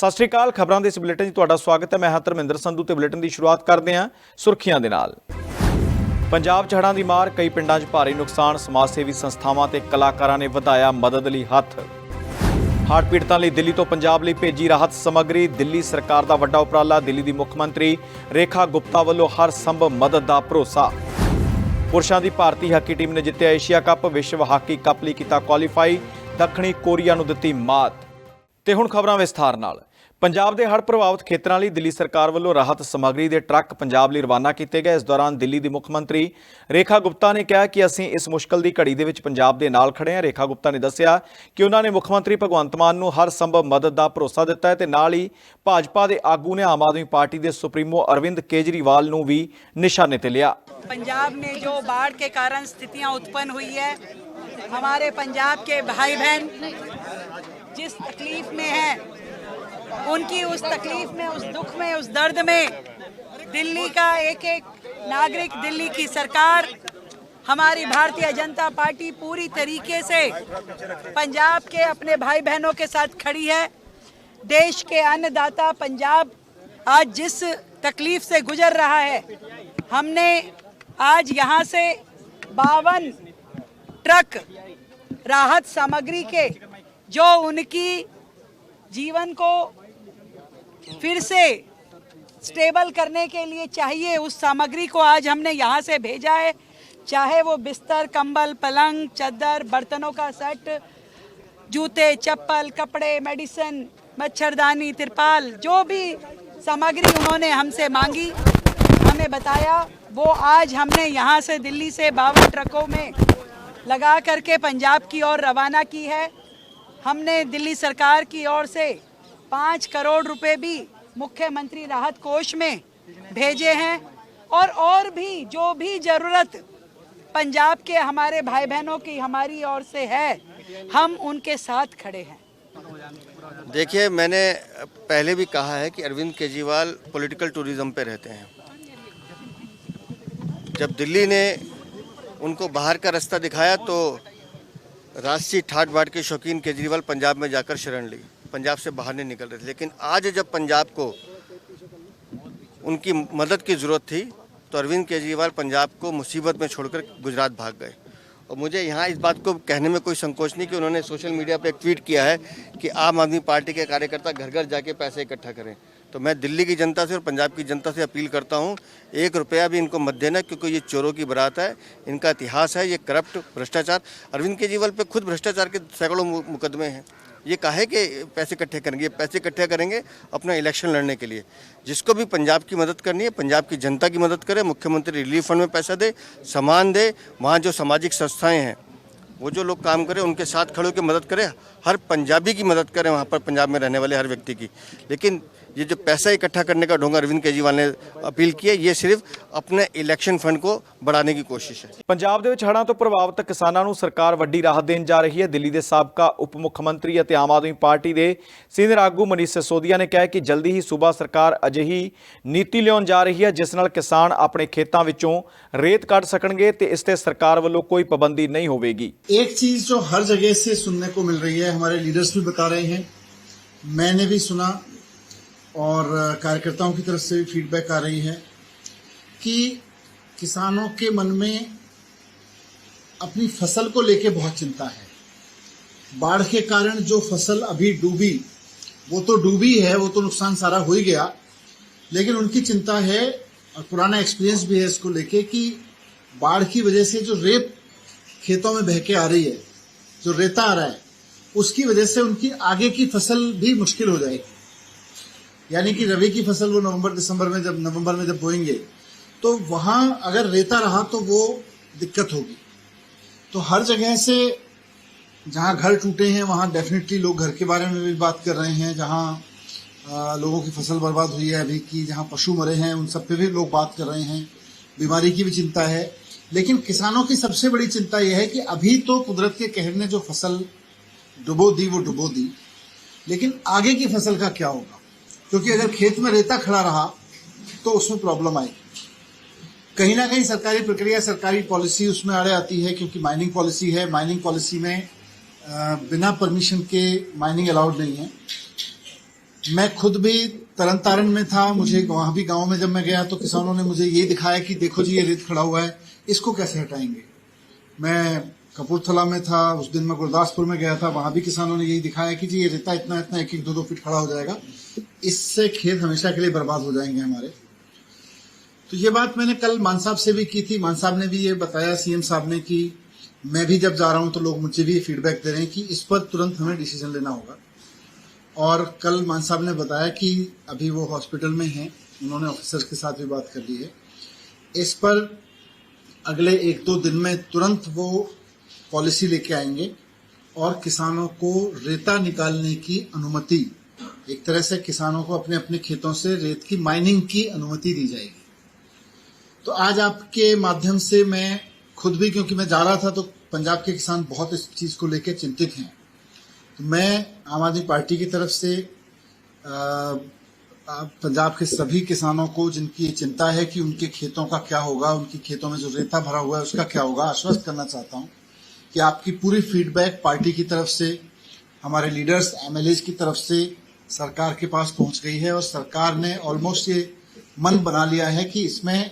ਸਤਿ ਸ਼੍ਰੀ ਅਕਾਲ, ਖਬਰਾਂ ਦੇ ਇਸ ਬੁਲੇਟਿਨ 'ਚ ਤੁਹਾਡਾ ਸਵਾਗਤ ਹੈ। ਮੈਂ ਹਾਂ ਧਰਮਿੰਦਰ ਸੰਧੂ ਤੇ ਬੁਲੇਟਿਨ ਦੀ ਸ਼ੁਰੂਆਤ ਕਰਦੇ ਹਾਂ ਸੁਰਖੀਆਂ ਦੇ ਨਾਲ। ਪੰਜਾਬ 'ਚ ਹੜ੍ਹਾਂ ਦੀ ਮਾਰ, ਕਈ ਪਿੰਡਾਂ 'ਚ ਭਾਰੀ ਨੁਕਸਾਨ ਸਮਾਜ ਸੇਵੀ ਸੰਸਥਾਵਾਂ ਤੇ ਕਲਾਕਾਰਾਂ ਨੇ ਵਧਾਇਆ ਮਦਦ ਲਈ ਹੱਥ। ਹੜ੍ਹ ਪੀੜਤਾਂ ਲਈ ਦਿੱਲੀ ਤੋਂ ਪੰਜਾਬ ਲਈ ਭੇਜੀ ਰਾਹਤ ਸਮੱਗਰੀ। ਦਿੱਲੀ ਸਰਕਾਰ ਦਾ ਵੱਡਾ ਉਪਰਾਲਾ, ਦਿੱਲੀ ਦੀ ਮੁੱਖ ਮੰਤਰੀ ਰੇਖਾ ਗੁਪਤਾ ਵੱਲੋਂ ਹਰ ਸੰਭਵ ਮਦਦ ਦਾ ਭਰੋਸਾ। ਪੁਰਸ਼ਾਂ ਦੀ ਭਾਰਤੀ ਹਾਕੀ ਟੀਮ ਨੇ ਜਿੱਤਿਆ ਏਸ਼ੀਆ ਕੱਪ, ਵਿਸ਼ਵ ਹਾਕੀ ਕੱਪ ਲਈ ਕੀਤਾ ਕੁਆਲੀਫਾਈ। ਦੱਖਣੀ ਕੋਰੀਆ ਨੂੰ ਦਿੱਤੀ ਮਾਤ। ਤੇ ਹੁਣ ਖਬਰਾਂ ਵਿਸਥਾਰ ਨਾਲ। ਪੰਜਾਬ ਦੇ ਹੜ੍ਹ ਪ੍ਰਭਾਵਿਤ ਖੇਤਰਾਂ ਲਈ ਦਿੱਲੀ ਸਰਕਾਰ ਵੱਲੋਂ ਰਾਹਤ ਸਮੱਗਰੀ ਦੇ ਟਰੱਕ ਪੰਜਾਬ ਲਈ ਰਵਾਨਾ ਕੀਤੇ ਗਏ ਇਸ ਦੌਰਾਨ ਦਿੱਲੀ ਦੀ ਮੁੱਖ ਮੰਤਰੀ ਰੇਖਾ ਗੁਪਤਾ ਨੇ ਕਿਹਾ ਕਿ ਅਸੀਂ ਇਸ ਮੁਸ਼ਕਲ ਦੀ ਘੜੀ ਦੇ ਵਿੱਚ ਪੰਜਾਬ ਦੇ ਨਾਲ ਖੜੇ ਹਾਂ ਰੇਖਾ ਗੁਪਤਾ ਨੇ ਦੱਸਿਆ ਕਿ ਉਹਨਾਂ ਨੇ ਮੁੱਖ ਮੰਤਰੀ ਭਗਵੰਤ ਮਾਨ ਨੂੰ ਹਰ ਸੰਭਵ ਮਦਦ ਦਾ ਭਰੋਸਾ ਦਿੱਤਾ ਹੈ ਤੇ ਨਾਲ ਹੀ ਭਾਜਪਾ ਦੇ ਆਗੂ ਨੇ ਆਮ ਆਦਮੀ ਪਾਰਟੀ ਦੇ ਸੁਪਰੀਮੋ ਅਰਵਿੰਦ ਕੇਜਰੀਵਾਲ ਨੂੰ ਵੀ ਨਿਸ਼ਾਨੇ ਤੇ ਲਿਆ पंजाब में जो बाढ़ के कारण स्थितियां उत्पन्न हुई है हमारे पंजाब के भाई बहन जिस तकलीफ में हैं उनकी उस तकलीफ़ में, उस दुख में, उस दर्द में दिल्ली का एक एक नागरिक, दिल्ली की सरकार, हमारी भारतीय जनता पार्टी पूरी तरीके से पंजाब के अपने भाई बहनों के साथ खड़ी है। देश के अन्नदाता पंजाब आज जिस तकलीफ़ से गुजर रहा है, हमने आज यहाँ से बावन ट्रक राहत सामग्री के, जो उनकी जीवन को फिर से स्टेबल करने के लिए चाहिए उस सामग्री को आज हमने यहाँ से भेजा है। चाहे वो बिस्तर, कंबल, पलंग चादर बर्तनों का सेट, जूते, चप्पल, कपड़े, मेडिसिन, मच्छरदानी, तिरपाल, जो भी सामग्री उन्होंने हमसे मांगी, हमें बताया, वो आज हमने यहाँ से दिल्ली से बावन ट्रकों में लगा करके पंजाब की ओर रवाना की है। हमने दिल्ली सरकार की ओर से पाँच करोड़ रुपए भी मुख्यमंत्री राहत कोष में भेजे हैं और और भी, जो भी ज़रूरत पंजाब के हमारे भाई बहनों की, हमारी ओर से है, हम उनके साथ खड़े हैं। देखिए, मैंने पहले भी कहा है कि अरविंद केजरीवाल पॉलिटिकल टूरिज़्म पे रहते हैं। जब दिल्ली ने उनको बाहर का रास्ता दिखाया तो राष्ट्रीय ठाट बाट के शौकीन केजरीवाल पंजाब में जाकर शरण ली। पंजाब से बाहर नहीं निकल रहे थे। लेकिन आज जब पंजाब को उनकी मदद की ज़रूरत थी तो अरविंद केजरीवाल पंजाब को मुसीबत में छोड़कर गुजरात भाग गए। और मुझे यहाँ इस बात को कहने में कोई संकोच नहीं कि उन्होंने सोशल मीडिया पर एक ट्वीट किया है कि आम आदमी पार्टी के कार्यकर्ता घर घर जाके पैसे इकट्ठा करें। तो मैं दिल्ली की जनता से और पंजाब की जनता से अपील करता हूँ, एक रुपया भी इनको मत देना क्योंकि ये चोरों की बरात है, इनका इतिहास है, ये करप्ट भ्रष्टाचार। अरविंद केजरीवाल पे खुद भ्रष्टाचार के सैकड़ों मुकदमे हैं। ये काहे के पैसे इकट्ठे करेंगे? पैसे इकट्ठे करेंगे अपना इलेक्शन लड़ने के लिए। जिसको भी पंजाब की मदद करनी है, पंजाब की जनता की मदद करे, मुख्यमंत्री रिलीफ फंड में पैसा दे सामान दे, वहाँ जो सामाजिक संस्थाएँ हैं, वो जो लोग काम करें, उनके साथ खड़े होकर मदद करें, हर पंजाबी की मदद करें वहाँ पर, पंजाब में रहने वाले हर व्यक्ति की। लेकिन ये जो पैसा इकट्ठा करने का ढोंगा अरविंद केजरीवाल ने अपील की है ये सिर्फ अपने इलेक्शन फंड को बढ़ाने की कोशिश है ਪੰਜਾਬ ਦੇ ਵਿੱਚ ਹੜ੍ਹਾਂ ਤੋਂ ਪ੍ਰਭਾਵਿਤ ਕਿਸਾਨਾਂ ਨੂੰ ਸਰਕਾਰ ਵੱਡੀ ਰਾਹਤ ਦੇਣ ਜਾ ਰਹੀ ਹੈ ਦਿੱਲੀ ਦੇ ਸਾਬਕਾ ਉਪ ਮੁੱਖ ਮੰਤਰੀ ਅਤੇ ਆਮ ਆਦਮੀ ਪਾਰਟੀ ਦੇ ਸੀਨੀਅਰ ਆਗੂ ਮਨੀਸ਼ ਸਿਸੋਦੀਆ ਨੇ ਕਿਹਾ ਹੈ ਕਿ ਜਲਦੀ ਹੀ ਸੂਬਾ ਸਰਕਾਰ ਅਜਿਹੀ ਨੀਤੀ ਲਿਆਉਣ ਜਾ ਰਹੀ ਹੈ ਜਿਸ ਨਾਲ ਕਿਸਾਨ ਆਪਣੇ ਖੇਤਾਂ ਵਿੱਚੋਂ ਰੇਤ ਕੱਢ ਸਕਣਗੇ ਤੇ ਇਸ ਤੇ ਸਰਕਾਰ ਵੱਲੋਂ ਕੋਈ ਪਾਬੰਦੀ ਨਹੀਂ ਹੋਵੇਗੀ एक चीज जो हर जगह से सुनने को मिल रही है हमारे लीडर्स भी बता रहे हैं मैंने भी सुना और कार्यकर्ताओं की तरफ़ से भी फीडबैक आ रही है कि किसानों के मन में अपनी फ़सल को लेके बहुत चिंता है। बाढ़ के कारण जो फ़सल अभी डूबी, वो तो डूबी है, वो तो नुकसान सारा हो ही गया, लेकिन उनकी चिंता है, और पुराना एक्सपीरियंस भी है इसको लेके कि बाढ़ की वजह से जो रेत खेतों में बह के आ रही है, जो रेता आ रहा है, उसकी वजह से उनकी आगे की फ़सल भी मुश्किल हो जाएगी। यानी कि रबी की फ़सल वो नवंबर, दिसंबर में जब, नवंबर में जब बोएँगे तो वहाँ अगर रेता रहा तो वो दिक्कत होगी। तो हर जगह से जहाँ घर टूटे हैं, वहाँ डेफिनेटली लोग घर के बारे में भी बात कर रहे हैं, जहाँ लोगों की फ़सल बर्बाद हुई है अभी की, जहाँ पशु मरे हैं, उन सब पे भी लोग बात कर रहे हैं। बीमारी की भी चिंता है। लेकिन किसानों की सबसे बड़ी चिंता यह है कि अभी तो कुदरत के कहर ने जो फ़सल डुबो दी, वो डुबो दी। लेकिन आगे की फ़सल का क्या होगा? क्योंकि अगर खेत में रेता खड़ा रहा तो उसमें प्रॉब्लम आएगी कहीं ना कहीं सरकारी प्रक्रिया, सरकारी पॉलिसी उसमें आड़े आती है, क्योंकि माइनिंग पॉलिसी है। माइनिंग पॉलिसी में बिना परमिशन के माइनिंग अलाउड नहीं है। मैं खुद भी तरन तारण में था, मुझे वहाँ भी गाँव में जब मैं गया तो किसानों ने मुझे ये दिखाया कि देखो जी, ये रेत खड़ा हुआ है, इसको कैसे हटाएँगे? मैं कपूरथला में था, उस दिन मैं गुरदासपुर में गया था, वहाँ भी किसानों ने यही दिखाया कि जी, ये रेता इतना इतना एक एक दो दो फीट खड़ा हो जाएगा। इससे खेत हमेशा के लिए बर्बाद हो जाएँगे हमारे। तो ये बात मैंने कल मान साहब से भी की थी। मान साहब ने भी ये बताया, सीएम साहब ने कि मैं भी जब जा रहा हूँ तो लोग मुझे भी फीडबैक दे रहे हैं कि इस पर तुरंत हमें डिसीज़न लेना होगा। और कल मान साहब ने बताया कि अभी वो हॉस्पिटल में हैं, उन्होंने ऑफिसर्स के साथ भी बात कर ली है। इस पर अगले एक दो दिन में तुरंत वो पॉलिसी लेके आएँगे और किसानों को रेता निकालने की अनुमति। एक तरह से किसानों को अपने अपने खेतों से रेत की माइनिंग की अनुमति दी जाएगी। तो आज आपके माध्यम से मैं खुद भी क्योंकि मैं जा रहा था तो पंजाब के किसान बहुत इस चीज़ को लेकर चिंतित हैं। तो मैं आम आदमी पार्टी की तरफ़ से अ, पंजाब के सभी किसानों को जिनकी ये चिंता है कि उनके खेतों का क्या होगा उनकी खेतों में जो रेता भरा हुआ है उसका क्या होगा आश्वस्त करना चाहता हूँ। कि आपकी पूरी फीडबैक पार्टी की तरफ़ से, हमारे लीडर्स एमएलए की तरफ़ से सरकार के पास पहुँच गई है और सरकार ने ऑलमोस्ट ये मन बना लिया है कि इसमें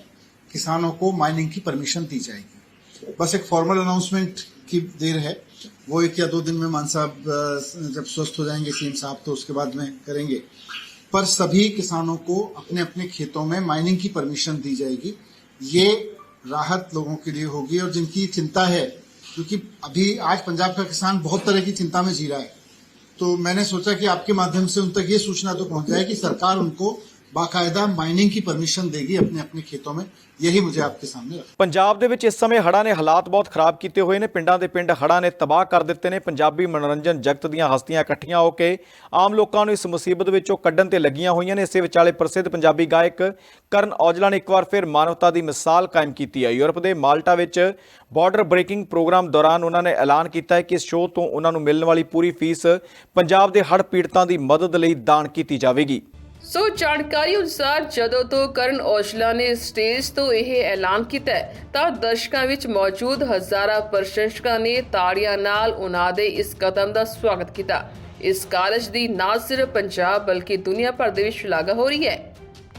किसानों को माइनिंग की परमिशन दी जाएगी। बस एक फॉर्मल अनाउंसमेंट की देर है। वो एक या दो दिन में मान साहब जब स्वस्थ हो जाएँगे, सीएम साहब तो उसके बाद में करेंगे। पर सभी किसानों को अपने अपने खेतों में माइनिंग की परमिशन दी जाएगी। ये राहत लोगों के लिए होगी और जिनकी चिंता है क्योंकि अभी आज पंजाब का किसान बहुत तरह की चिंता में जी रहा है तो मैंने सोचा कि आपके माध्यम से उन तक ये सूचना तो पहुंच जाए कि सरकार उनको बाकायदा माइनिंग की परमिशन देगी अपने अपने खेतों में यही मुझे आपके सामने रखना ਪੰਜਾਬ ਦੇ ਵਿੱਚ ਇਸ ਸਮੇਂ ਹੜ੍ਹਾਂ ਨੇ ਹਾਲਾਤ ਬਹੁਤ ਖਰਾਬ ਕੀਤੇ ਹੋਏ ਨੇ ਪਿੰਡਾਂ ਦੇ ਪਿੰਡ ਹੜ੍ਹਾਂ ਨੇ ਤਬਾਹ ਕਰ ਦਿੱਤੇ ਨੇ ਪੰਜਾਬੀ ਮਨੋਰੰਜਨ ਜਗਤ ਦੀਆਂ ਹਸਤੀਆਂ ਇਕੱਠੀਆਂ ਹੋ ਕੇ ਆਮ ਲੋਕਾਂ ਨੂੰ ਇਸ ਮੁਸੀਬਤ ਵਿੱਚੋਂ ਕੱਢਣ ਤੇ ਲੱਗੀਆਂ ਹੋਈਆਂ ਨੇ ਇਸੇ ਵਿਚਾਲੇ ਪ੍ਰਸਿੱਧ ਪੰਜਾਬੀ ਗਾਇਕ ਕਰਨ ਔਜਲਾ ਨੇ ਇੱਕ ਵਾਰ ਫਿਰ ਮਾਨਵਤਾ ਦੀ ਮਿਸਾਲ ਕਾਇਮ ਕੀਤੀ ਹੈ ਯੂਰਪ ਦੇ ਮਾਲਟਾ ਵਿੱਚ ਬਾਰਡਰ ਬ੍ਰੇਕਿੰਗ ਪ੍ਰੋਗਰਾਮ ਦੌਰਾਨ ਉਹਨਾਂ ਨੇ ਐਲਾਨ ਕੀਤਾ ਹੈ ਕਿ ਇਸ ਸ਼ੋਅ ਤੋਂ ਉਹਨਾਂ ਨੂੰ ਮਿਲਣ ਵਾਲੀ ਪੂਰੀ ਫੀਸ ਪੰਜਾਬ ਦੇ ਹੜ੍ਹ ਪੀੜਤਾਂ ਦੀ ਮਦਦ ਲਈ ਦਾਨ ਕੀਤੀ ਜਾਵੇਗੀ ਸੋ ਜਾਣਕਾਰੀ ਅਨੁਸਾਰ ਜਦੋਂ ਤੋਂ ਕਰਨ ਔਜਲਾ ਨੇ ਸਟੇਜ ਤੋਂ ਇਹ ਐਲਾਨ ਕੀਤਾ ਤਾਂ ਦਰਸ਼ਕਾਂ ਵਿੱਚ ਮੌਜੂਦ ਹਜ਼ਾਰਾਂ ਪ੍ਰਸ਼ੰਸਕਾਂ ਨੇ ਤਾੜੀਆਂ ਨਾਲ ਉਹਨਾਂ ਦੇ ਇਸ ਕਦਮ ਦਾ ਸਵਾਗਤ ਕੀਤਾ। ਇਸ ਕਾਰਜ ਦੀ ਨਾ ਸਿਰਫ ਪੰਜਾਬ ਬਲਕਿ ਦੁਨੀਆ ਭਰ ਦੇ ਵਿੱਚ ਸ਼ਲਾਘਾ ਹੋ ਰਹੀ ਹੈ।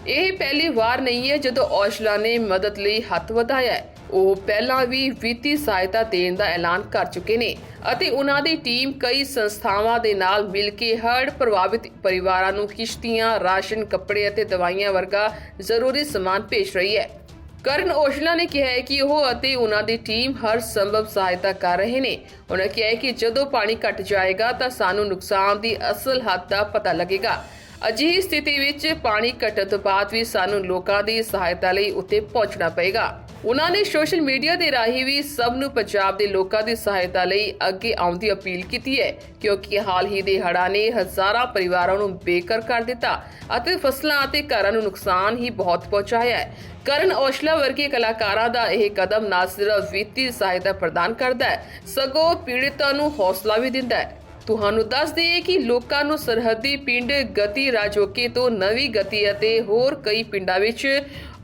ਇਹ ਪਹਿਲੀ ਵਾਰ ਨਹੀਂ ਹੈ ਜਦੋਂ ਔਜਲਾ ਨੇ ਮਦਦ ਲਈ ਹੱਥ ਵਧਾਇਆ ਹੈ। ਉਹ ਪਹਿਲਾਂ ਵੀ ਵਿੱਤੀ ਸਹਾਇਤਾ ਦੇਣ ਦਾ ਐਲਾਨ ਕਰ ਚੁੱਕੇ ਨੇ ਅਤੇ ਉਹਨਾਂ ਦੀ ਟੀਮ ਕਈ ਸੰਸਥਾਵਾਂ ਦੇ ਨਾਲ ਮਿਲ ਕੇ ਹੜ੍ਹ ਪ੍ਰਭਾਵਿਤ ਪਰਿਵਾਰਾਂ ਨੂੰ ਕਿਸ਼ਤੀਆਂ, ਰਾਸ਼ਨ, ਕੱਪੜੇ ਅਤੇ ਦਵਾਈਆਂ ਵਰਗਾ ਜ਼ਰੂਰੀ ਸਮਾਨ ਭੇਜ ਰਹੀ ਹੈ। ਕਰਨ ਔਜਲਾ ਨੇ ਕਿਹਾ ਹੈ ਕਿ ਉਹ ਅਤੇ ਉਹਨਾਂ ਦੀ ਟੀਮ ਹਰ ਸੰਭਵ ਸਹਾਇਤਾ ਕਰ ਰਹੇ ਨੇ। ਉਹਨਾਂ ਕਿਹਾ ਹੈ ਕਿ ਜਦੋਂ ਪਾਣੀ ਘਟ ਜਾਏਗਾ ਤਾਂ ਸਾਨੂੰ ਨੁਕਸਾਨ ਦੀ ਅਸਲ ਹੱਦ ਦਾ ਪਤਾ ਲੱਗੇਗਾ। ਅਜਿਹੀ ਸਥਿਤੀ ਵਿੱਚ ਪਾਣੀ ਘਟਣ ਤੋਂ ਬਾਅਦ ਵੀ ਸਾਨੂੰ ਲੋਕਾਂ ਦੀ ਸਹਾਇਤਾ ਲਈ ਉੱਤੇ ਪਹੁੰਚਣਾ ਪਏਗਾ। ਉਹਨਾਂ ਨੇ ਸੋਸ਼ਲ ਮੀਡੀਆ ਦੇ ਰਾਹੀਂ ਵੀ ਸਭ ਨੂੰ ਪੰਜਾਬ ਦੇ ਲੋਕਾਂ ਦੀ ਸਹਾਇਤਾ ਲਈ ਅੱਗੇ ਆਉਣ ਦੀ ਅਪੀਲ ਕੀਤੀ ਹੈ, ਕਿਉਂਕਿ ਹਾਲ ਹੀ ਦੇ ਹੜ੍ਹਾਂ ਨੇ ਹਜ਼ਾਰਾਂ ਪਰਿਵਾਰਾਂ ਨੂੰ ਬੇਘਰ ਕਰ ਦਿੱਤਾ ਅਤੇ ਫਸਲਾਂ ਅਤੇ ਘਰਾਂ ਨੂੰ ਨੁਕਸਾਨ ਹੀ ਬਹੁਤ ਪਹੁੰਚਾਇਆ ਹੈ। ਕਰਨ ਔਸਲਾ ਵਰਗੇ ਕਲਾਕਾਰਾਂ ਦਾ ਇਹ ਕਦਮ ਨਾ ਸਿਰਫ ਵਿੱਤੀ ਸਹਾਇਤਾ ਪ੍ਰਦਾਨ ਕਰਦਾ ਹੈ, ਸਗੋਂ ਪੀੜਤਾਂ ਨੂੰ ਹੌਸਲਾ ਵੀ ਦਿੰਦਾ ਹੈ। ਤੁਹਾਨੂੰ ਦੱਸ ਦਈਏ ਕਿ ਲੋਕਾਂ ਨੂੰ ਸਰਹੱਦੀ ਪਿੰਡ ਗਤੀ ਰਾਜੋਕੇ ਤੋਂ ਨਵੀਂ ਗਤੀ ਅਤੇ ਹੋਰ ਕਈ ਪਿੰਡਾਂ ਵਿੱਚ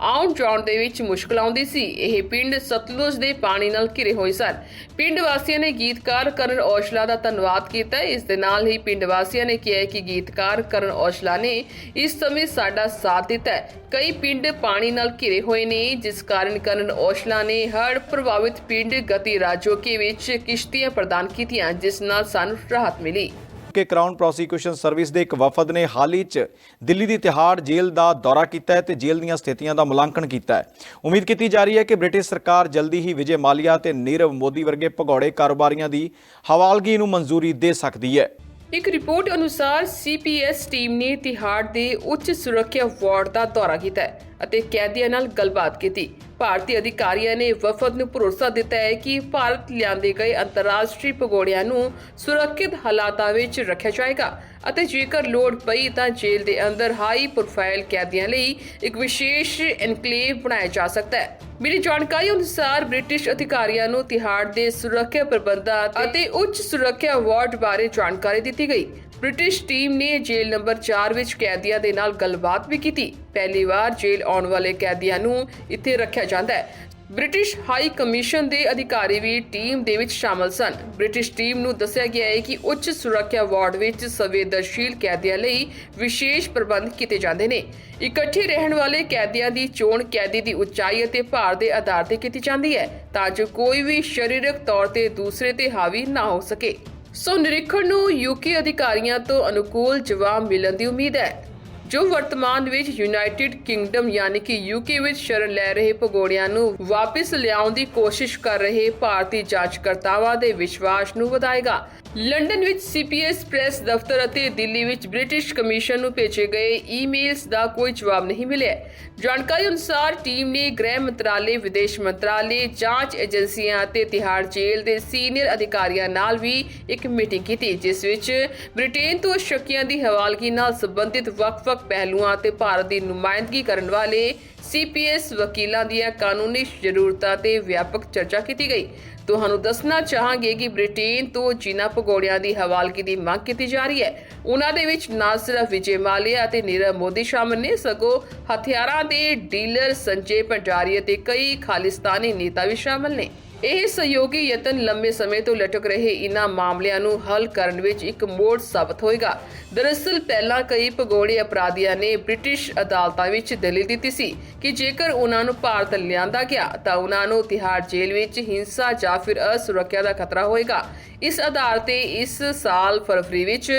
ਆਉਣ ਜਾਣ ਦੇ ਵਿੱਚ ਮੁਸ਼ਕਲ ਆਉਂਦੀ ਸੀ। ਇਹ ਪਿੰਡ ਸਤਲੁਜ ਦੇ ਪਾਣੀ ਨਾਲ ਘਿਰੇ ਹੋਏ ਸਨ। ਪਿੰਡ ਵਾਸੀਆਂ ਨੇ ਗੀਤਕਾਰ ਕਰਨ ਔਸ਼ਲਾ ਦਾ ਧੰਨਵਾਦ ਕੀਤਾ। ਇਸ ਦੇ ਨਾਲ ਹੀ ਪਿੰਡ ਵਾਸੀਆਂ ਨੇ ਕਿਹਾ ਕਿ ਗੀਤਕਾਰ ਕਰਨ ਔਸ਼ਲਾ ਨੇ ਇਸ ਸਮੇਂ ਸਾਡਾ ਸਾਥ ਦਿੱਤਾ ਕਈ ਪਿੰਡ ਪਾਣੀ ਨਾਲ ਘਿਰੇ ਹੋਏ ਨੇ, ਜਿਸ ਕਾਰਨ ਕਰਨ ਔਸ਼ਲਾ ਨੇ ਹੜ੍ਹ ਪ੍ਰਭਾਵਿਤ ਪਿੰਡ ਗਤੀ ਰਾਜੋਕੇ ਵਿੱਚ ਕਿਸ਼ਤੀਆਂ ਪ੍ਰਦਾਨ ਕੀਤੀਆਂ, ਜਿਸ ਨਾਲ ਸਾਨੂੰ ਰਾਹਤ ਮਿਲੀ। ਕਿ ਕਰਾਊਨ ਪ੍ਰੋਸੀਕਿਊਸ਼ਨ ਸਰਵਿਸ ਦੇ ਇੱਕ ਵਫਦ ਨੇ ਹਾਲ ਹੀ 'ਚ ਦਿੱਲੀ ਦੀ ਤਿਹਾੜ ਜੇਲ੍ਹ ਦਾ ਦੌਰਾ ਕੀਤਾ ਹੈ ਤੇ ਜੇਲ੍ਹ ਦੀਆਂ ਸਥਿਤੀਆਂ ਦਾ ਮੁਲਾਂਕਣ ਕੀਤਾ ਹੈ। ਉਮੀਦ ਕੀਤੀ ਜਾ ਰਹੀ ਹੈ ਕਿ ਬ੍ਰਿਟਿਸ਼ ਸਰਕਾਰ ਜਲਦੀ ਹੀ ਵਿਜੇ ਮਾਲੀਆ ਤੇ ਨੀਰਵ ਮੋਦੀ ਵਰਗੇ ਭਗੌੜੇ ਕਾਰੋਬਾਰੀਆਂ ਦੀ ਹਵਾਲਗੀ ਨੂੰ ਮਨਜ਼ੂਰੀ ਦੇ ਸਕਦੀ ਹੈ। ਇੱਕ ਰਿਪੋਰਟ ਅਨੁਸਾਰ ਸੀਪੀਐਸ ਟੀਮ ਨੇ ਤਿਹਾੜ ਦੇ ਉੱਚ ਸੁਰੱਖਿਆ ਵਾਰਡ ਦਾ ਦੌਰਾ ਕੀਤਾ ਹੈ। ਅਤੇ ਕੈਦੀਆਂ ਨਾਲ ਗੱਲਬਾਤ ਕੀਤੀ। ਭਾਰਤੀ ਅਧਿਕਾਰੀਆਂ ਨੇ ਵਫਦ ਨੂੰ ਭਰੋਸਾ ਦਿੱਤਾ ਹੈ ਕਿ ਭਾਰਤ ਲਿਆਂਦੇ ਗਏ ਅੰਤਰਰਾਸ਼ਟਰੀ ਭਗੌੜਿਆਂ ਨੂੰ ਸੁਰੱਖਿਅਤ ਹਾਲਾਤਾਂ ਵਿੱਚ ਰੱਖਿਆ ਜਾਏਗਾ ਅਤੇ ਜੇਕਰ ਲੋੜ ਪਈ ਤਾਂ ਜੇਲ੍ਹ ਦੇ ਅੰਦਰ ਹਾਈ ਪ੍ਰੋਫਾਈਲ ਕੈਦੀਆਂ ਲਈ ਇੱਕ ਵਿਸ਼ੇਸ਼ ਐਨਕਲੇਵ ਬਣਾਇਆ ਜਾ ਸਕਦਾ ਹੈ। ਮਿਲੀ ਜਾਣਕਾਰੀ ਅਨੁਸਾਰ ਬ੍ਰਿਟਿਸ਼ ਅਧਿਕਾਰੀਆਂ ਨੂੰ ਤਿਹਾੜ ਦੇ ਸੁਰੱਖਿਆ ਪ੍ਰਬੰਧਾਂ ਅਤੇ ਉੱਚ ਸੁਰੱਖਿਆ ਵਾਰਡ ਬਾਰੇ ਜਾਣਕਾਰੀ ਦਿੱਤੀ ਗਈ। ਬ੍ਰਿਟਿਸ਼ ਟੀਮ ਨੇ ਜੇਲ੍ਹ ਨੰਬਰ 4 ਵਿੱਚ ਕੈਦੀਆਂ ਦੇ ਨਾਲ ਗੱਲਬਾਤ ਵੀ ਕੀਤੀ। ਪਹਿਲੀ ਵਾਰ ਜੇਲ੍ਹ ਆਉਣ ਵਾਲੇ ਕੈਦੀਆਂ ਨੂੰ ਇੱਥੇ ਰੱਖਿਆ ਜਾਂਦਾ ਹੈ। ਬ੍ਰਿਟਿਸ਼ ਹਾਈ ਕਮਿਸ਼ਨ ਦੇ ਅਧਿਕਾਰੀ ਵੀ ਟੀਮ ਦੇ ਵਿੱਚ ਸ਼ਾਮਲ ਸਨ। ਬ੍ਰਿਟਿਸ਼ ਟੀਮ ਨੂੰ ਦੱਸਿਆ ਗਿਆ ਹੈ ਕਿ ਉੱਚ ਸੁਰੱਖਿਆ ਵਾਰਡ ਵਿੱਚ ਸੰਵੇਦਨਸ਼ੀਲ ਕੈਦੀਆਂ ਲਈ ਵਿਸ਼ੇਸ਼ ਪ੍ਰਬੰਧ ਕੀਤੇ ਜਾਂਦੇ ਨੇ। ਇਕੱਠੇ ਰਹਿਣ ਵਾਲੇ ਕੈਦੀਆਂ ਦੀ ਚੋਣ ਕੈਦੀ ਦੀ ਉਚਾਈ ਅਤੇ ਭਾਰ ਦੇ ਆਧਾਰ ਤੇ ਕੀਤੀ ਜਾਂਦੀ ਹੈ ਤਾਂ ਜੋ ਕੋਈ ਵੀ ਸਰੀਰਕ ਤੌਰ ਤੇ ਦੂਸਰੇ ਤੇ ਹਾਵੀ ਨਾ ਹੋ ਸਕੇ। ਸੋ ਨਿਰੀਖਣ ਨੂੰ ਯੂਕੇ ਅਧਿਕਾਰੀਆਂ ਤੋਂ ਅਨੁਕੂਲ ਜਵਾਬ ਮਿਲਣ ਦੀ ਉਮੀਦ ਹੈ, ਜੋ ਵਰਤਮਾਨ ਵਿੱਚ ਯੂਨਾਈਟਿਡ ਕਿੰਗਡਮ ਯਾਨੀ ਕਿ ਯੂਕੇ ਵਿੱਚ ਸ਼ਰਨ ਲੈ ਰਹੇ ਭਗੋੜਿਆਂ ਨੂੰ ਵਾਪਸ ਲਿਆਉਣ ਦੀ ਕੋਸ਼ਿਸ਼ ਕਰ ਰਹੇ ਭਾਰਤੀ ਜਾਂਚਕਰਤਾਵਾਂ ਦੇ ਵਿਸ਼ਵਾਸ ਨੂੰ ਵਧਾਏਗਾ। ਲੰਡਨ ਵਿੱਚ ਸੀਪੀਐਸ ਪ੍ਰੈਸ ਦਫ਼ਤਰ ਅਤੇ ਦਿੱਲੀ ਵਿੱਚ ਬ੍ਰਿਟਿਸ਼ ਕਮਿਸ਼ਨ ਨੂੰ ਭੇਜੇ ਗਏ ਈਮੇਲਸ ਦਾ ਕੋਈ ਜਵਾਬ ਨਹੀਂ ਮਿਲਿਆ। ਜਾਣਕਾਰੀ ਅਨੁਸਾਰ ਟੀਮ ਨੇ ਗ੍ਰਹਿ ਮੰਤਰਾਲੇ, ਵਿਦੇਸ਼ ਮੰਤਰਾਲੇ, ਜਾਂਚ ਏਜੰਸੀਆਂ ਅਤੇ ਤਿਹਾੜ ਜੇਲ੍ਹ ਦੇ ਸੀਨੀਅਰ ਅਧਿਕਾਰੀਆਂ ਨਾਲ ਵੀ ਇੱਕ ਮੀਟਿੰਗ ਕੀਤੀ, ਜਿਸ ਵਿੱਚ ਬ੍ਰਿਟੇਨ ਤੋਂ ਸ਼ੱਕੀਆਂ ਦੀ ਹਵਾਲਗੀ ਨਾਲ ਸੰਬੰਧਿਤ ਵੱਖ-ਵੱਖ ਪਹਿਲੂਆਂ ਅਤੇ ਭਾਰਤ ਦੀ ਨੁਮਾਇੰਦਗੀ ਕਰਨ ਵਾਲੇ ਸੀਪੀਐਸ ਵਕੀਲਾਂ ਦੀਆਂ ਕਾਨੂੰਨੀ ਜ਼ਰੂਰਤਾਂ ਤੇ ਵਿਆਪਕ ਚਰਚਾ ਕੀਤੀ ਗਈ। ਤੁਹਾਨੂੰ ਦੱਸਣਾ ਚਾਹਾਂਗੇ ਕਿ ਬ੍ਰਿਟੇਨ ਤੋਂ ਜਿਨ੍ਹਾਂ ਭਗੌੜਿਆਂ ਦੀ ਹਵਾਲਗੀ ਦੀ ਮੰਗ ਕੀਤੀ ਜਾ ਰਹੀ ਹੈ। ਉਹਨਾਂ ਦੇ ਵਿੱਚ ਨਾ ਸਿਰਫ ਵਿਜੇ ਮਾਲਿਆ ਅਤੇ ਨੀਰਵ ਮੋਦੀ ਸ਼ਾਮਲ ਨੇ, ਸਗੋਂ ਹਥਿਆਰਾਂ ਦੇ ਡੀਲਰ ਸੰਜੇ ਭੰਡਾਰੀ ਅਤੇ ਕਈ ਖਾਲਿਸਤਾਨੀ ਨੇਤਾ ਵੀ ਸ਼ਾਮਲ ਨੇ। ਇਹ ਸਹਿਯੋਗੀ ਯਤਨ ਲੰਮੇ ਸਮੇਂ ਤੋਂ ਲਟਕ ਰਹੇ ਇਨ੍ਹਾਂ ਮਾਮਲਿਆਂ ਨੂੰ ਹੱਲ ਕਰਨ ਵਿੱਚ ਇੱਕ ਮੋੜ ਸਾਬਤ ਹੋਏਗਾ। ਦਰਅਸਲ, ਪਹਿਲਾਂ ਕਈ ਭਗੌੜੇ ਅਪਰਾਧੀਆਂ ਨੇ ਬ੍ਰਿਟਿਸ਼ ਅਦਾਲਤਾਂ ਵਿੱਚ ਦਲੀਲ ਦਿੱਤੀ ਸੀ ਕਿ ਜੇਕਰ ਉਹਨਾਂ ਨੂੰ ਭਾਰਤ ਲਿਆਂਦਾ ਗਿਆ, ਤਾਂ ਉਹਨਾਂ ਨੂੰ ਤਿਹਾੜ ਜੇਲ੍ਹ ਵਿੱਚ ਹਿੰਸਾ ਜਾਂ ਫਿਰ ਅਸੁਰੱਖਿਆ ਦਾ ਖਤਰਾ ਹੋਏਗਾ। ਇਸ ਆਧਾਰ ਤੇ ਇਸ ਸਾਲ ਫਰਵਰੀ ਵਿੱਚ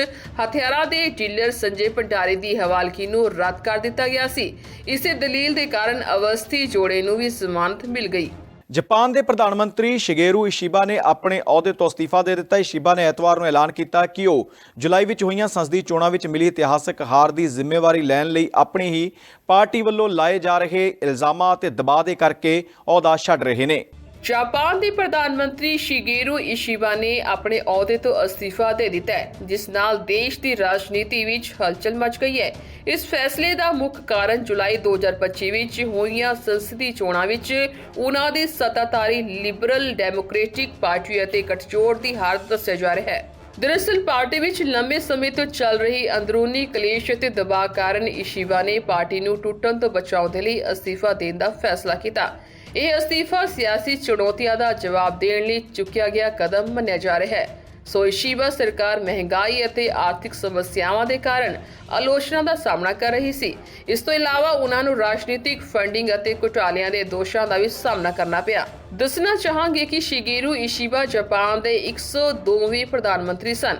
ਹਥਿਆਰਾਂ ਦੇ ਡੀਲਰ ਸੰਜੇ ਭੰਡਾਰੀ ਦੀ ਹਵਾਲਕੀ ਨੂੰ ਰੱਦ ਕਰ ਦਿੱਤਾ ਗਿਆ ਸੀ। ਇਸੇ ਦਲੀਲ ਦੇ ਕਾਰਨ ਅਵਸਥੀ ਜੋੜੇ ਨੂੰ ਵੀ ਜ਼ਮਾਨਤ ਮਿਲ ਗਈ। ਜਾਪਾਨ ਦੇ ਪ੍ਰਧਾਨ ਮੰਤਰੀ ਸ਼ਿਗੇਰੂ ਇਸ਼ੀਬਾ ਨੇ ਆਪਣੇ ਅਹੁਦੇ ਤੋਂ ਅਸਤੀਫਾ ਦੇ ਦਿੱਤਾ। ਇਸ਼ੀਬਾ ਨੇ ਐਤਵਾਰ ਨੂੰ ਐਲਾਨ ਕੀਤਾ ਕਿ ਉਹ ਜੁਲਾਈ ਵਿੱਚ ਹੋਈਆਂ ਸੰਸਦੀ ਚੋਣਾਂ ਵਿੱਚ ਮਿਲੀ ਇਤਿਹਾਸਕ ਹਾਰ ਦੀ ਜ਼ਿੰਮੇਵਾਰੀ ਲੈਣ ਲਈ ਆਪਣੀ ਹੀ ਪਾਰਟੀ ਵੱਲੋਂ ਲਾਏ ਜਾ ਰਹੇ ਇਲਜ਼ਾਮਾਂ ਅਤੇ ਦਬਾਅ ਦੇ ਕਰਕੇ ਅਹੁਦਾ ਛੱਡ ਰਹੇ ਨੇ। ਜਾਪਾਨ ਦੇ ਪ੍ਰਧਾਨ ਮੰਤਰੀ ਸ਼ਿਗੇਰੂ ਇਸ਼ੀਬਾ ਨੇ ਆਪਣੇ ਅਹੁਦੇ ਤੋਂ ਅਸਤੀਫਾ ਦੇ ਦਿੱਤਾ ਹੈ, ਜਿਸ ਨਾਲ ਦੇਸ਼ ਦੀ ਰਾਜਨੀਤੀ ਵਿੱਚ ਹਲਚਲ ਮਚ ਗਈ ਹੈ। ਇਸ ਫੈਸਲੇ ਦਾ ਮੁੱਖ ਕਾਰਨ ਜੁਲਾਈ 2025 ਵਿੱਚ ਹੋਈਆਂ ਸੰਸਦੀ ਚੋਣਾਂ ਵਿੱਚ ਉਹਨਾਂ ਦੀ ਸੱਤਾਧਾਰੀ ਲਿਬਰਲ ਡੈਮੋਕ੍ਰੈਟਿਕ ਪਾਰਟੀ ਅਤੇ ਗੱਠਜੋੜ ਦੀ ਹਾਰ ਦੱਸਿਆ ਜਾ ਰਿਹਾ ਹੈ। ਦਰਅਸਲ, ਪਾਰਟੀ ਵਿੱਚ ਲੰਬੇ ਸਮੇਂ ਤੋਂ ਚੱਲ ਰਹੀ ਅੰਦਰੂਨੀ ਕਲੇਸ਼ ਅਤੇ ਦਬਾਅ ਕਾਰਨ ਇਸ਼ੀਬਾ ਨੇ ਪਾਰਟੀ ਨੂੰ ਟੁੱਟਣ ਤੋਂ ਬਚਾਉਣ ਦੇ ਲਈ ਅਸਤੀਫਾ ਦੇਣ ਦਾ ਫੈਸਲਾ ਕੀਤਾ। ਇਹ ਅਸਤੀਫਾ ਸਿਆਸੀ ਚੁਣੌਤੀਆਂ ਦਾ ਜਵਾਬ ਦੇਣ ਲਈ ਚੁੱਕਿਆ ਗਿਆ ਕਦਮ ਮੰਨਿਆ ਜਾ ਰਿਹਾ ਹੈ। ਸੋ ਇਸ਼ੀਬਾ ਸਰਕਾਰ ਮਹਿੰਗਾਈ ਅਤੇ ਆਰਥਿਕ ਸਮੱਸਿਆਵਾਂ ਦੇ ਕਾਰਨ ਆਲੋਚਨਾ ਦਾ ਸਾਹਮਣਾ ਕਰ ਰਹੀ ਸੀ। ਇਸ ਤੋਂ ਇਲਾਵਾ ਉਹਨਾਂ ਨੂੰ ਰਾਜਨੀਤਿਕ ਫੰਡਿੰਗ ਅਤੇ ਘੁਟਾਲਿਆਂ ਦੇ ਦੋਸ਼ਾਂ ਦਾ ਵੀ ਸਾਹਮਣਾ ਕਰਨਾ ਪਿਆ। ਦੱਸਣਾ ਚਾਹਾਂਗੇ ਕਿ ਸ਼ਿਗੇਰੂ ਇਸ਼ੀਬਾ ਜਾਪਾਨ ਦੇ 102ਵੇਂ ਪ੍ਰਧਾਨ ਮੰਤਰੀ ਸਨ।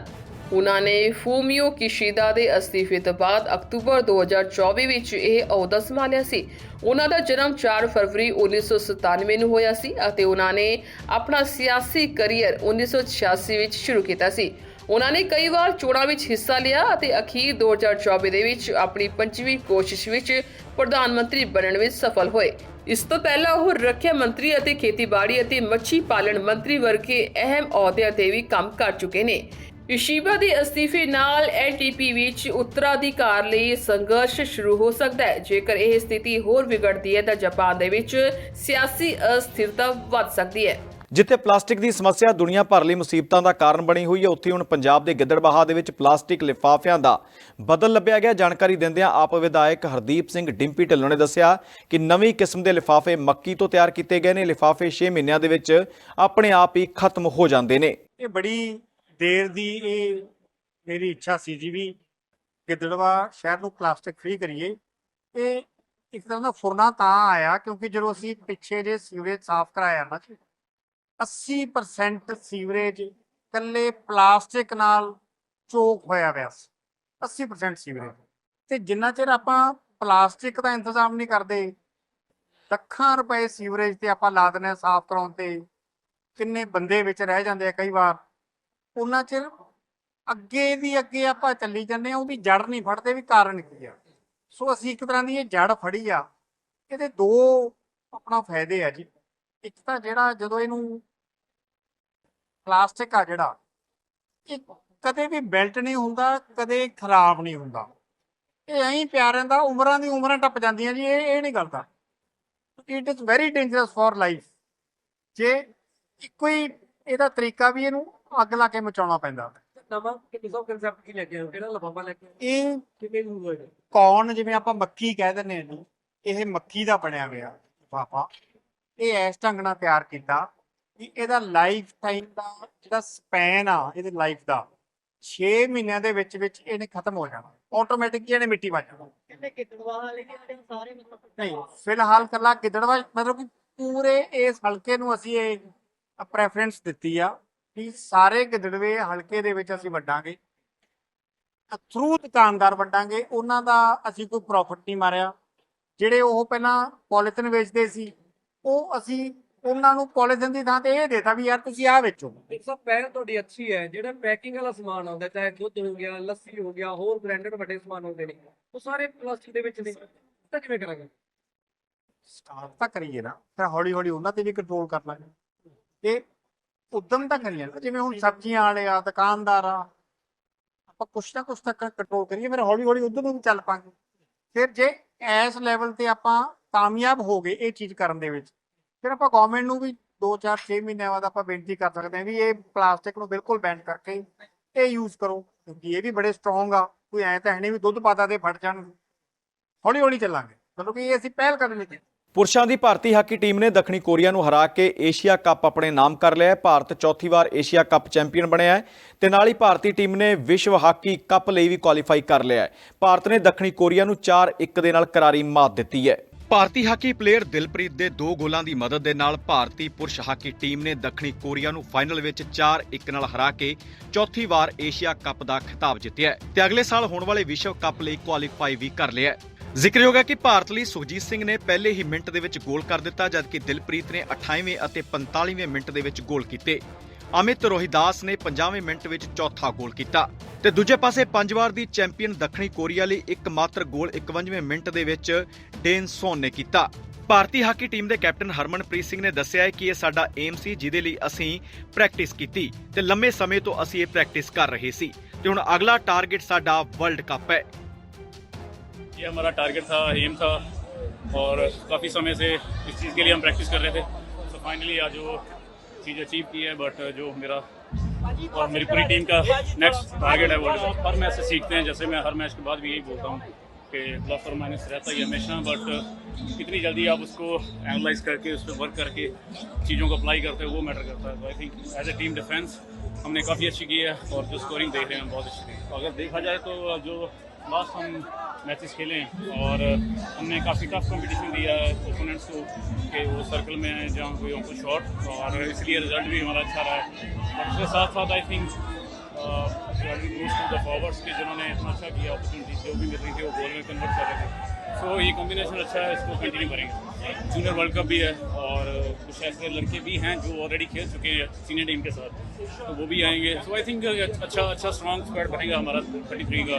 ਉਹਨਾਂ ਨੇ ਫੂਮੀਓ ਕਿਸ਼ੀਦਾ ਦੇ ਅਸਤੀਫੇ ਤੋਂ ਬਾਅਦ ਅਕਤੂਬਰ 2024 ਵਿੱਚ ਇਹ ਅਹੁਦਾ ਸੰਭਾਲਿਆ ਸੀ। ਉਹਨਾਂ ਦਾ ਜਨਮ 4 ਫਰਵਰੀ 1997 ਨੂੰ ਹੋਇਆ ਸੀ ਅਤੇ ਉਹਨਾਂ ਨੇ ਆਪਣਾ ਸਿਆਸੀ ਕੈਰੀਅਰ 1986 ਵਿੱਚ ਸ਼ੁਰੂ ਕੀਤਾ ਸੀ। ਉਹਨਾਂ ਨੇ ਕਈ ਵਾਰ ਚੋਣਾਂ ਵਿੱਚ ਹਿੱਸਾ ਲਿਆ ਅਤੇ ਅਖੀਰ 2024 ਦੇ ਵਿੱਚ ਆਪਣੀ ਪੰਜਵੀਂ ਕੋਸ਼ਿਸ਼ ਵਿੱਚ ਪ੍ਰਧਾਨ ਮੰਤਰੀ ਬਣਨ ਵਿੱਚ ਸਫਲ ਹੋਏ। ਇਸ ਤੋਂ ਪਹਿਲਾਂ ਉਹ ਰੱਖਿਆ ਮੰਤਰੀ ਅਤੇ ਖੇਤੀਬਾੜੀ ਅਤੇ ਮੱਛੀ ਪਾਲਣ ਮੰਤਰੀ ਵਰਗੇ ਅਹਿਮ ਅਹੁਦਿਆਂ ਤੇ ਵੀ ਕੰਮ ਕਰ ਚੁੱਕੇ ਨੇ। ਇਸ਼ੀਬਾ ਦੇ ਅਸਤੀਫੇ ਨਾਲ ਐਨਟੀਪੀ ਵਿੱਚ ਉੱਤਰਾਧਿਕਾਰ ਲਈ ਸੰਘਰਸ਼ ਸ਼ੁਰੂ ਹੋ ਸਕਦਾ ਹੈ। ਜੇਕਰ ਇਹ ਸਥਿਤੀ ਹੋਰ ਵਿਗੜਦੀ ਹੈ ਤਾਂ ਜਾਪਾਨ ਦੇ ਵਿੱਚ ਸਿਆਸੀ ਅਸਥਿਰਤਾ ਵੱਧ ਸਕਦੀ ਹੈ। ਜਿੱਥੇ ਪਲਾਸਟਿਕ ਦੀ ਸਮੱਸਿਆ ਦੁਨੀਆ ਭਰ ਲਈ ਮੁਸੀਬਤਾਂ ਦਾ ਕਾਰਨ ਬਣੀ ਹੋਈ ਹੈ ਉੱਥੇ ਹੁਣ ਪੰਜਾਬ ਦੇ ਗਿੱਦੜਬਾਹਾ ਦੇ ਵਿੱਚ ਪਲਾਸਟਿਕ ਲਿਫਾਫਿਆਂ ਦਾ ਬਦਲ ਲੱਭਿਆ ਗਿਆ। ਜਾਣਕਾਰੀ ਦਿੰਦਿਆਂ ਆਪ ਵਿਧਾਇਕ ਹਰਦੀਪ ਸਿੰਘ ਡਿੰਪੀ ਢਿੱਲੋਂ ਨੇ ਦੱਸਿਆ ਕਿ ਨਵੀਂ ਕਿਸਮ ਦੇ ਲਿਫਾਫੇ ਮੱਕੀ ਤੋਂ ਤਿਆਰ ਕੀਤੇ ਗਏ ਨੇ। ਲਿਫਾਫੇ 6 ਮਹੀਨਿਆਂ ਦੇ ਵਿੱਚ ਆਪਣੇ ਆਪ ਹੀ ਖਤਮ ਹੋ ਜਾਂਦੇ ਨੇ। ਇਹ ਬੜੀ ਦੇਰ ਦੀ ਇਹ ਮੇਰੀ ਇੱਛਾ ਸੀ ਜੀ ਵੀ ਗਿੱਦੜਵਾ ਸ਼ਹਿਰ ਨੂੰ ਪਲਾਸਟਿਕ ਫ੍ਰੀ ਕਰੀਏ। ਇਹ ਇੱਕ ਤਰ੍ਹਾਂ ਦਾ ਫੁਰਨਾ ਤਾਂ ਆਇਆ ਕਿਉਂਕਿ ਜਦੋਂ ਅਸੀਂ ਪਿੱਛੇ ਜੇ ਸੀਵਰੇਜ ਸਾਫ਼ ਕਰਾਇਆ ਨਾ ਜੀ 80% ਸੀਵਰੇਜ ਕੱਲੇ ਪਲਾਸਟਿਕ ਨਾਲ ਚੋਕ ਹੋਇਆ ਪਿਆ ਸੀ 80% ਸੀਵਰੇਜ। ਤੇ ਜਿੰਨਾ ਚਿਰ ਆਪਾਂ ਪਲਾਸਟਿਕ ਦਾ ਇੰਤਜ਼ਾਮ ਨਹੀਂ ਕਰਦੇ, ਲੱਖਾਂ ਰੁਪਏ ਸੀਵਰੇਜ ਤੇ ਆਪਾਂ ਲਾ ਦਿੰਦੇ ਹਾਂ ਸਾਫ਼ ਕਰਾਉਣ ਤੇ, ਕਿੰਨੇ ਬੰਦੇ ਵਿੱਚ ਰਹਿ ਜਾਂਦੇ ਆ ਕਈ ਵਾਰ। ਉਹਨਾਂ ਚਿਰ ਅੱਗੇ ਦੀ ਅੱਗੇ ਆਪਾਂ ਚੱਲੀ ਜਾਂਦੇ ਆ ਉਹਦੀ ਜੜ ਨਹੀਂ ਫੜਦੇ ਵੀ ਕਾਰਨ ਕੀ ਆ। ਸੋ ਅਸੀਂ ਇੱਕ ਤਰ੍ਹਾਂ ਦੀ ਇਹ ਜੜ ਫੜੀ ਆ, ਇਹਦੇ ਦੋ ਆਪਣਾ ਫਾਇਦੇ ਆ ਜੀ। ਇੱਕ ਤਾਂ ਜਿਹੜਾ ਜਦੋਂ ਇਹਨੂੰ ਪਲਾਸਟਿਕ ਆ ਜਿਹੜਾ, ਇਹ ਕਦੇ ਵੀ ਬੈਲਟ ਨਹੀਂ ਹੁੰਦਾ, ਕਦੇ ਖਰਾਬ ਨਹੀਂ ਹੁੰਦਾ। ਇਹ ਐਂ ਪਿਆ ਰਹਿੰਦਾ, ਉਮਰਾਂ ਦੀ ਉਮਰਾਂ ਟੱਪ ਜਾਂਦੀਆਂ ਜੀ, ਇਹ ਇਹ ਨਹੀਂ ਕਰਦਾ it is very dangerous for life ਜੇ ਇੱਕੋ ਹੀ ਇਹਦਾ ਤਰੀਕਾ ਵੀ ਇਹਨੂੰ ਅੱਗ ਲਾ ਕੇ ਮਚਾਉਣਾ ਪੈਂਦਾ। ਨਵਾਂ ਕਿਸ ਦਾ ਕਨਸੈਪਟ ਕੀ ਲੈ ਕੇ ਆਏ ਕਿਹੜਾ ਲਫਾਫਾ ਲੈ ਕੇ ਆਏ ਇਹ ਕਿਵੇਂ ਯੂਜ਼ ਹੋਏਗਾ ਕੌਣ ਜਿਵੇਂ ਆਪਾਂ ਮੱਖੀ ਕਹਿ ਦਿੰਦੇ ਜੀ ਇਹ ਮੱਖੀ ਦਾ ਬਣਿਆ ਹੋਇਆ ਲਿਫਾਫਾ। ਇਹ ਇਸ ਢੰਗ ਨਾਲ ਤਿਆਰ ਕੀਤਾ ਕਿ ਇਹਦਾ ਲਾਈਫ ਟਾਈਮ ਦਾ ਜਿਹੜਾ ਸਪੈਨ ਆ ਇਹਦੇ ਲਾਈਫ ਦਾ 6 ਮਹੀਨਿਆਂ ਦੇ ਵਿੱਚ ਵਿੱਚ ਇਹਨੇ ਖਤਮ ਹੋ ਜਾਣਾ। ਆਟੋਮੈਟਿਕਲੀ ਇਹਨੇ ਮਿੱਟੀ ਬਣ ਜਾਣਾ। ਕਿੰਨੇ ਕਿਤਵਾ ਵਾਲੇ ਕਿ ਸਾਰੇ ਮਤਲਬ ਨਹੀਂ ਫਿਲਹਾਲ ਕੱਲਾ ਗਿੱਦੜਵਾ ਮਤਲਬ ਕਿ ਪੂਰੇ ਇਸ ਹਲਕੇ ਨੂੰ ਅਸੀਂ ਇਹ ਪ੍ਰੈਫਰੈਂਸ ਦਿੱਤੀ ਆ। ਕਿ ਸਾਰੇ ਗਿੱਦੜਵੇ ਹਲਕੇ ਦੇ ਵਿੱਚ ਅਸੀਂ ਵੰਡਾਂਗੇ। ਥਰੂ ਦੁਕਾਨਦਾਰ ਵੰਡਾਂਗੇ। ਉਹਨਾਂ ਦਾ ਅਸੀਂ ਕੋਈ ਪ੍ਰੋਫਿਟ ਨਹੀਂ ਮਾਰਿਆ। ਜਿਹੜੇ ਉਹ ਪਹਿਲਾਂ ਪੋਲੀਥਿਨ ਵੇਚਦੇ ਸੀ ਉਹ ਅਸੀਂ ਉਹਨਾਂ ਨੂੰ ਪੋਲੀਥਿਨ ਦੀ ਥਾਂ ਤੇ ਇਹ ਦੇਤਾ ਵੀ ਯਾਰ ਤੁਸੀਂ ਆਹ ਵੇਚੋ। ਸਭ ਪਹਿਲ ਤੁਹਾਡੀ ਅੱਛੀ ਹੈ। ਜਿਹੜਾ ਪੈਕਿੰਗ ਵਾਲਾ ਸਮਾਨ ਆਉਂਦਾ ਚਾਹੇ ਦੁੱਧ ਹੋ ਗਿਆ ਲੱਸੀ ਹੋ ਗਿਆ ਹੋਰ ਬ੍ਰਾਂਡਡ ਵੱਡੇ ਸਮਾਨ ਹੁੰਦੇ ਨੇ ਉਹ ਸਾਰੇ ਪਲਾਸਟਿਕ ਦੇ ਵਿੱਚ ਨੇ। ਤਾਂ ਕਿਵੇਂ ਕਰਾਂਗੇ? ਸਟਾਰਟ ਤਾਂ ਕਰੀਏ ਨਾ। ਫਿਰ ਹੌਲੀ ਹੌਲੀ ਉਹਨਾਂ ਤੇ ਵੀ ਕੰਟਰੋਲ ਕਰ ਲਾਂਗੇ। ਤੇ ਉਦਮ ਤਾਂ ਕਰੀਏ ਨਾ ਜਿਵੇਂ ਹੁਣ ਸਬਜ਼ੀਆਂ ਵਾਲੇ ਆ, ਦੁਕਾਨਦਾਰ ਆ, ਆਪਾਂ ਕੁਛ ਨਾ ਕੁਛ ਤੱਕ ਕੰਟਰੋਲ ਕਰੀਏ, ਫਿਰ ਹੌਲੀ ਹੌਲੀ ਉਧਰ ਨੂੰ ਵੀ ਚੱਲ ਪਾਂਗੇ। ਫਿਰ ਜੇ ਇਸ ਲੈਵਲ ਤੇ ਆਪਾਂ ਕਾਮਯਾਬ ਹੋ ਗਏ ਇਹ ਚੀਜ਼ ਕਰਨ ਦੇ ਵਿੱਚ, ਫਿਰ ਆਪਾਂ ਗਵਰਨਮੈਂਟ ਨੂੰ ਵੀ 2-4 6 ਮਹੀਨਿਆਂ ਬਾਅਦ ਆਪਾਂ ਬੇਨਤੀ ਕਰ ਸਕਦੇ ਹਾਂ ਵੀ ਇਹ ਪਲਾਸਟਿਕ ਨੂੰ ਬਿਲਕੁਲ ਬੈਨ ਕਰਕੇ ਇਹ ਯੂਜ਼ ਕਰੋ, ਕਿਉਂਕਿ ਇਹ ਵੀ ਬੜੇ ਸਟਰੋਂਗ ਆ, ਕੋਈ ਐਂ ਤਾਂ ਹੈ ਨਹੀਂ ਵੀ ਦੁੱਧ ਪਾਤਾ ਤੇ ਫਟ ਜਾਣ ਹੌਲੀ ਹੌਲੀ ਚੱਲਾਂਗੇ, ਮਤਲਬ ਕਿ ਇਹ ਅਸੀਂ ਪਹਿਲ ਕਦਮ ਲਈ ਪੁਰਸ਼ਾਂ ਦੀ ਭਾਰਤੀ ਹਾਕੀ ਟੀਮ ਨੇ ਦੱਖਣੀ ਕੋਰੀਆ ਨੂੰ ਹਰਾ ਕੇ ਏਸ਼ੀਆ ਕੱਪ ਆਪਣੇ ਨਾਮ ਕਰ ਲਿਆ ਹੈ। ਭਾਰਤ ਚੌਥੀ ਵਾਰ ਏਸ਼ੀਆ ਕੱਪ ਚੈਂਪੀਅਨ ਬਣਿਆ ਹੈ ਤੇ ਨਾਲ ਹੀ ਭਾਰਤੀ ਟੀਮ ਨੇ ਵਿਸ਼ਵ ਹਾਕੀ ਕੱਪ ਲਈ ਵੀ ਕੁਆਲੀਫਾਈ ਕਰ ਲਿਆ ਹੈ। ਭਾਰਤ ਨੇ ਦੱਖਣੀ ਕੋਰੀਆ ਨੂੰ 4-1 ਦੇ ਨਾਲ ਕਰਾਰੀ ਮਾਤ ਦਿੱਤੀ ਹੈ। ਭਾਰਤੀ ਹਾਕੀ ਪਲੇਅਰ ਦਿਲਪ੍ਰੀਤ ਦੇ ਦੋ ਗੋਲਾਂ ਦੀ ਮਦਦ ਦੇ ਨਾਲ ਭਾਰਤੀ ਪੁਰਸ਼ ਹਾਕੀ ਟੀਮ ਨੇ ਦੱਖਣੀ ਕੋਰੀਆ ਨੂੰ ਫਾਈਨਲ ਵਿੱਚ 4-1 ਨਾਲ ਹਰਾ ਕੇ ਚੌਥੀ ਵਾਰ ਏਸ਼ੀਆ ਕੱਪ ਦਾ ਖਿਤਾਬ ਜਿੱਤਿਆ ਹੈ ਤੇ ਅਗਲੇ ਸਾਲ ਹੋਣ ਵਾਲੇ ਵਿਸ਼ਵ ਕੱਪ ਲਈ ਕੁਆਲੀਫਾਈ ਵੀ ਕਰ ਲਿਆ ਹੈ। ਜ਼ਿਕਰਯੋਗ ਹੈ ਕਿ ਭਾਰਤ ਲਈ ਸੁਖਜੀਤ ਸਿੰਘ ਨੇ ਪਹਿਲੇ ਹੀ ਮਿੰਟ ਦੇ ਵਿੱਚ ਗੋਲ ਕਰ ਦਿੱਤਾ, ਜਦਕਿ ਦਿਲਪ੍ਰੀਤ ਨੇ 28ਵੇਂ ਅਤੇ 45ਵੇਂ ਮਿੰਟ ਦੇ ਵਿੱਚ ਗੋਲ ਕੀਤੇ। ਅਮਿਤ ਰੋਹਿਦਾਸ ਨੇ 50ਵੇਂ ਮਿੰਟ ਵਿੱਚ ਚੌਥਾ ਗੋਲ ਕੀਤਾ। ਤੇ ਦੂਜੇ ਪਾਸੇ ਪੰਜ ਵਾਰ ਦੀ ਚੈਂਪੀਅਨ ਦੱਖਣੀ ਕੋਰੀਆ ਲਈ ਇੱਕ ਗੋਲ 51ਵੇਂ ਮਿੰਟ ਦੇ ਵਿੱਚ ਡੇਨ ਸੋਨ ਨੇ ਕੀਤਾ। ਭਾਰਤੀ ਹਾਕੀ ਟੀਮ ਦੇ ਕੈਪਟਨ ਹਰਮਨਪ੍ਰੀਤ ਸਿੰਘ ਨੇ ਦੱਸਿਆ ਹੈ ਕਿ ਇਹ ਸਾਡਾ ਏਮ ਸੀ, ਜਿਹਦੇ ਲਈ ਅਸੀਂ ਪ੍ਰੈਕਟਿਸ ਕੀਤੀ ਤੇ ਲੰਮੇ ਸਮੇਂ ਤੋਂ ਅਸੀਂ ਇਹ ਪ੍ਰੈਕਟਿਸ ਕਰ ਰਹੇ ਸੀ। ਤੇ ਹੁਣ ਅਗਲਾ ਟਾਰਗੇਟ ਸਾਡਾ ਵਰਲਡ ਕੱਪ ਹੈ। ये हमारा टारगेट था एम था और काफ़ी समय से इस चीज़ के लिए हम प्रैक्टिस कर रहे थे। तो फाइनली आज वो चीज़ अचीव की है बट जो मेरा और मेरी पूरी टीम का नेक्स्ट टारगेट है कप हर मैच से सीखते हैं। जैसे मैं हर मैच के बाद भी यही बोलता हूँ कि प्लस और माइनस रहता ही हमेशा बट कितनी जल्दी आप उसको एनालाइज करके, उस पर वर्क करके चीज़ों को अप्लाई करते हैं, वो मैटर करता है। तो I think as a team defence हमने काफ़ी अच्छी की है और जो स्कोरिंग देख रहे हैं बहुत अच्छी की है। अगर देखा जाए तो जो लास्ट हम मैचेस खेले हैं और हमने काफ़ी टफ कंपटीशन दिया है ओपोनेंट्स को कि वो सर्कल में है जहाँ कोई हमको शॉट और इसलिए रिज़ल्ट भी हमारा अच्छा रहा है। और उसके साथ साथ आई थिंक फॉरवर्ड्स के जिन्होंने इतना अच्छा किया अपॉर्चुनिटी जो भी मिल रही थी, वो गोल में कन्वर्ट कर रहे थे। सो ये कॉम्बिनेशन अच्छा है, इसको कंटिन्यू करेंगे। जूनियर वर्ल्ड कप भी है और कुछ ऐसे लड़के भी हैं जो ऑलरेडी खेल चुके हैं सीनियर टीम के साथ। तो वो भी आएँगे। सो आई थिंक अच्छा अच्छा स्ट्रॉन्ग स्क्वाड बनेगा हमारा थर्टी थ्री का।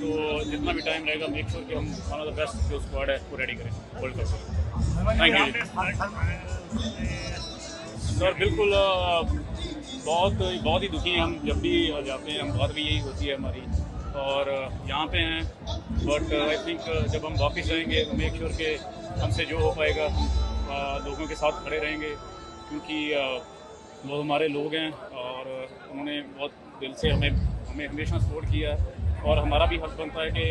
तो जितना भी टाइम रहेगा मेक श्योर कि हम वन ऑफ़ द बेस्ट जो स्क्वाड है, वो रेडी करें world cup thank you sir बिल्कुल बहुत बहुत ही दुखी हैं हम। जब भी जाते हैं, हम बात भी यही होती है हमारी। और यहाँ पे हैं। बट आई थिंक जब हम वापस जाएँगे मेक श्योर के हमसे जो हो पाएगा लोगों के साथ खड़े रहेंगे। क्योंकि वो हमारे लोग हैं और उन्होंने बहुत दिल से हमें हमें हमेशा सपोर्ट किया है। और हमारा भी हक बनता है कि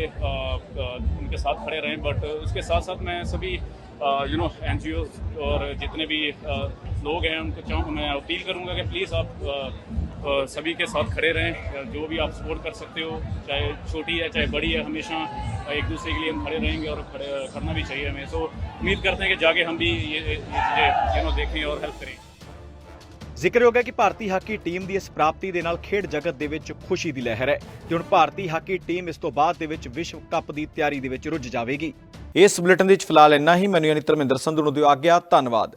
उनके साथ खड़े रहें। बट उसके साथ साथ मैं सभी यू नो एनजीओ और जितने भी लोग हैं, उनको चाहूँ मैं अपील करूँगा कि प्लीज़ आप सभी के साथ खड़े रहें अ, जो भी आप सपोर्ट कर सकते हो चाहे छोटी है चाहे बड़ी है हमेशा अ, एक दूसरे के लिए हम खड़े रहेंगे और खड़े करना भी चाहिए हमें सो उम्मीद करते हैं कि जाके हम भी ये ये चीज़ें यू नो देखें और हेल्प करें ਜ਼ਿਕਰਯੋਗ ਹੈ ਕਿ ਭਾਰਤੀ ਹਾਕੀ ਟੀਮ ਦੀ ਇਸ ਪ੍ਰਾਪਤੀ ਦੇ ਨਾਲ ਖੇਡ ਜਗਤ ਦੇ ਵਿੱਚ ਖੁਸ਼ੀ ਦੀ ਲਹਿਰ ਹੈ ਤੇ ਹੁਣ ਭਾਰਤੀ ਹਾਕੀ ਟੀਮ ਇਸ ਤੋਂ ਬਾਅਦ ਦੇ ਵਿੱਚ ਵਿਸ਼ਵ ਕੱਪ ਦੀ ਤਿਆਰੀ ਦੇ ਵਿੱਚ ਰੁੱਝ ਜਾਵੇਗੀ ਇਸ ਬੁਲੇਟਿਨ ਦੇ ਵਿੱਚ ਫਿਲਹਾਲ ਇੰਨਾ ਹੀ ਮੈਨੂੰ ਯਾਨੀ ਧਰਮਿੰਦਰ ਸੰਧੂ ਨੂੰ ਦਿਓ ਆਗਿਆ ਧੰਨਵਾਦ